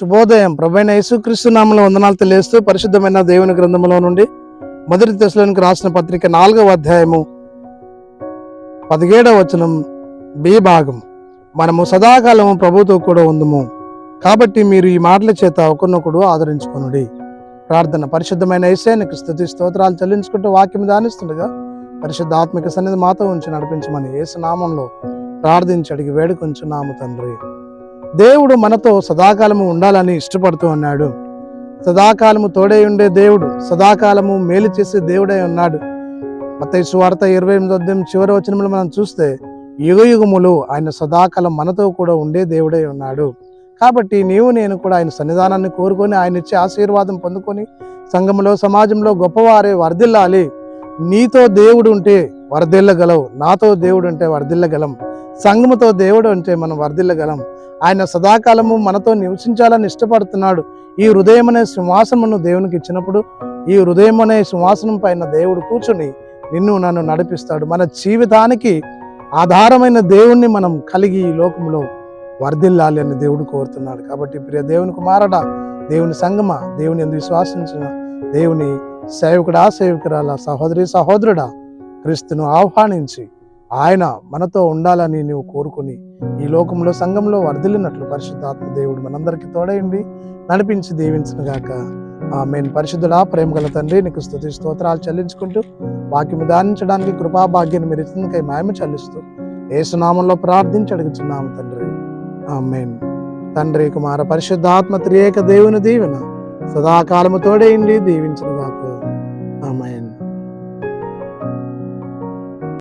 శుభోదయం. ప్రభైన యేసుక్రీస్తు నామంలో వందనాలు తెలియస్తూ పరిశుద్ధమైన దేవుని గ్రంథంలో నుండి మొదటి దశలోనికి రాసిన పత్రిక నాలుగవ అధ్యాయము పదిహేడవ వచనం బి భాగం. మనము సదాకాలము ప్రభుతో కూడా ఉందము. కాబట్టి మీరు ఈ మాటల చేత ఒకరినొకడు ఆదరించుకునుడి. ప్రార్థన పరిశుద్ధమైన ఏసానికి స్థుతి స్తోత్రాలు చెల్లించుకుంటూ వాక్యం దానిస్తుండగా పరిశుద్ధ ఆత్మిక సన్నిధి మాతో ఉంచి నడిపించమని యేసు నామంలో ప్రార్థించి అడిగి వేడుకొంచున్నాము తండ్రి. దేవుడు మనతో సదాకాలము ఉండాలని ఇష్టపడుతూ ఉన్నాడు. సదాకాలము తోడై ఉండే దేవుడు సదాకాలము మేలు చేసే దేవుడై ఉన్నాడు. మత్తయి సువార్త ఇరవై ఎనిమిది అధ్యాయం చివరి వచనంలో మనం చూస్తే యుగ యుగములు ఆయన సదాకాలం మనతో కూడా ఉండే దేవుడై ఉన్నాడు. కాబట్టి నీవు నేను కూడా ఆయన సన్నిధానాన్ని కోరుకొని ఆయన ఇచ్చే ఆశీర్వాదం పొందుకొని సంఘంలో సమాజంలో గొప్పవారే వర్ధిల్లాలి. నీతో దేవుడు ఉంటే వర్ధిల్లగలవు నాతో దేవుడు ఉంటే వర్ధిల్లగలం. సంఘముతో దేవుడు ఉంటే మనం వర్ధిల్లగలం. ఆయన సదాకాలము మనతో నివసించాలని ఇష్టపడుతున్నాడు. ఈ హృదయం అనే సింహాసనమును దేవునికి ఇచ్చినప్పుడు ఈ హృదయం అనే సింహాసనం పైన దేవుడు కూర్చుని నిన్ను నన్ను నడిపిస్తాడు. మన జీవితానికి ఆధారమైన దేవుణ్ణి మనం కలిగి ఈ లోకంలో వర్ధిల్లాలి అని దేవుడు కోరుతున్నాడు. కాబట్టి ప్రియ దేవుని కుమారడా దేవుని సంగమ దేవుని ఎందు విశ్వాసించిన దేవుని సేవకుడా సేవకురాల సహోదరి సహోదరుడా క్రీస్తును ఆహ్వానించి ఆయన మనతో ఉండాలని నీవు కోరుకుని ఈ లోకంలో సంఘంలో వర్ధిల్లినట్లు పరిశుద్ధాత్మ దేవుడు మనందరికీ తోడయండి నడిపించి దీవించిన గాక. మేము పరిశుద్ధుడా ప్రేమ గల తండ్రి నీకు స్థుతి స్తోత్రాలు చెల్లించుకుంటూ వాక్యం దానించడానికి కృపా మీరు ఇచ్చినందుకై మాయమ చెల్లిస్తూ ఏసునామంలో ప్రార్థించి అడుగుతున్నాము తండ్రి. ఆమెన్. తండ్రి కుమార పరిశుద్ధాత్మ త్రియేక దేవుని దీవెన సదాకాలము తోడైంది దీవించిన గాక.